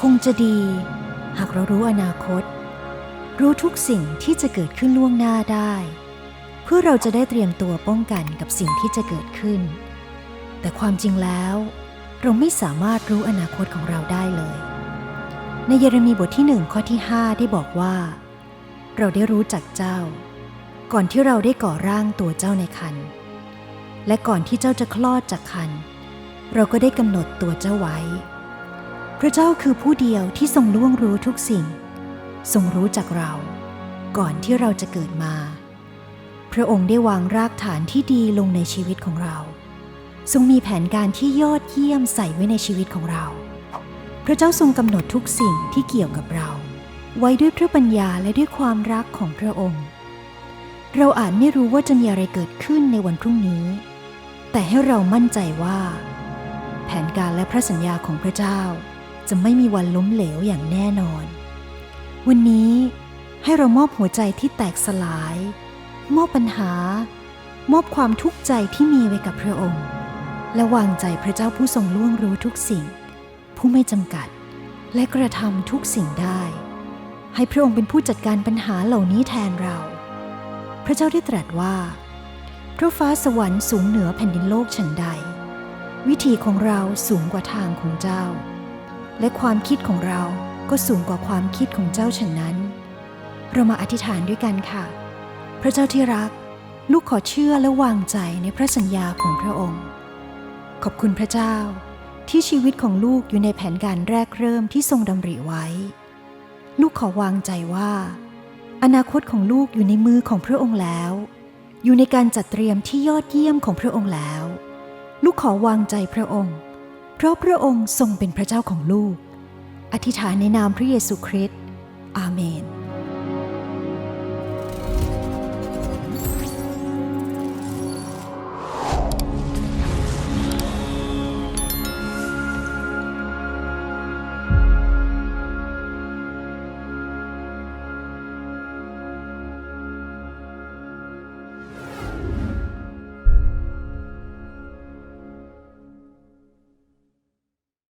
คงจะดี หากเรารู้อนาคต รู้ทุกสิ่งที่จะเกิดขึ้นล่วงหน้าได้ เพื่อเราจะได้เตรียมตัวป้องกันกับสิ่งที่จะเกิดขึ้น แต่ความจริงแล้ว เราไม่สามารถรู้อนาคตของเราได้เลย ในเยเรมีบทที่หนึ่งข้อที่ 5 ได้บอกว่า เราได้รู้จักเจ้า ก่อนที่เราได้ก่อร่างตัวเจ้าในคันและก่อนที่เจ้าจะคลอดจากคันเราก็ได้กำหนดตัวเจ้าไว้ ระเจ้าคือผู้เดียวที่ทรงล่วงรู้ทุกสิ่ง ทรงรู้จักเรา ก่อนที่เราจะเกิดมา พระองค์ได้วางรากฐานที่ดีลงในชีวิตของเรา ทรงมีแผนการที่ยอดเยี่ยมใส่ไว้ในชีวิตของเรา พระเจ้าทรงกำหนดทุกสิ่งที่เกี่ยวกับเรา ไว้ด้วยพระปัญญาและด้วยความรักของพระองค์ เราอาจไม่รู้ว่าจะมีอะไรเกิดขึ้นในวันพรุ่งนี้ แต่ให้เรามั่นใจว่า แผนการและพระสัญญาของพระเจ้า จะไม่มีวันล้มเหลวอย่างแน่นอน วันนี้ให้เรามอบหัวใจที่แตกสลาย มอบปัญหา มอบความทุกข์ใจที่มีไว้กับพระองค์ และวางใจพระเจ้าผู้ทรงล่วงรู้ทุกสิ่ง ผู้ไม่จำกัดและกระทำทุกสิ่งได้ ให้พระองค์เป็นผู้จัดการปัญหาเหล่านี้แทนเรา พระเจ้าได้ตรัสว่าพระฟ้าสวรรค์สูงเหนือแผ่นดินโลกฉันใด วิธีของเราสูงกว่าทางของเจ้า และความคิดของเราก็สูงกว่าความคิดของเจ้าฉะนั้น เรามาอธิษฐานด้วยกันค่ะ พระเจ้าที่รัก ลูกขอเชื่อและวางใจในพระสัญญาของพระองค์ ขอบคุณพระเจ้าที่ชีวิตของลูกอยู่ในแผนการแรกเริ่มที่ทรงดำริไว้ ลูกขอวางใจว่า อนาคตของลูกอยู่ในมือของพระองค์แล้ว อยู่ในการจัดเตรียมที่ยอดเยี่ยมของพระองค์แล้ว ลูกขอวางใจพระองค์ ราะพระองค์ทรงเป็นพระเจ้าของลูก อธิษฐานในนามพระเยซูคริสต์อาเมน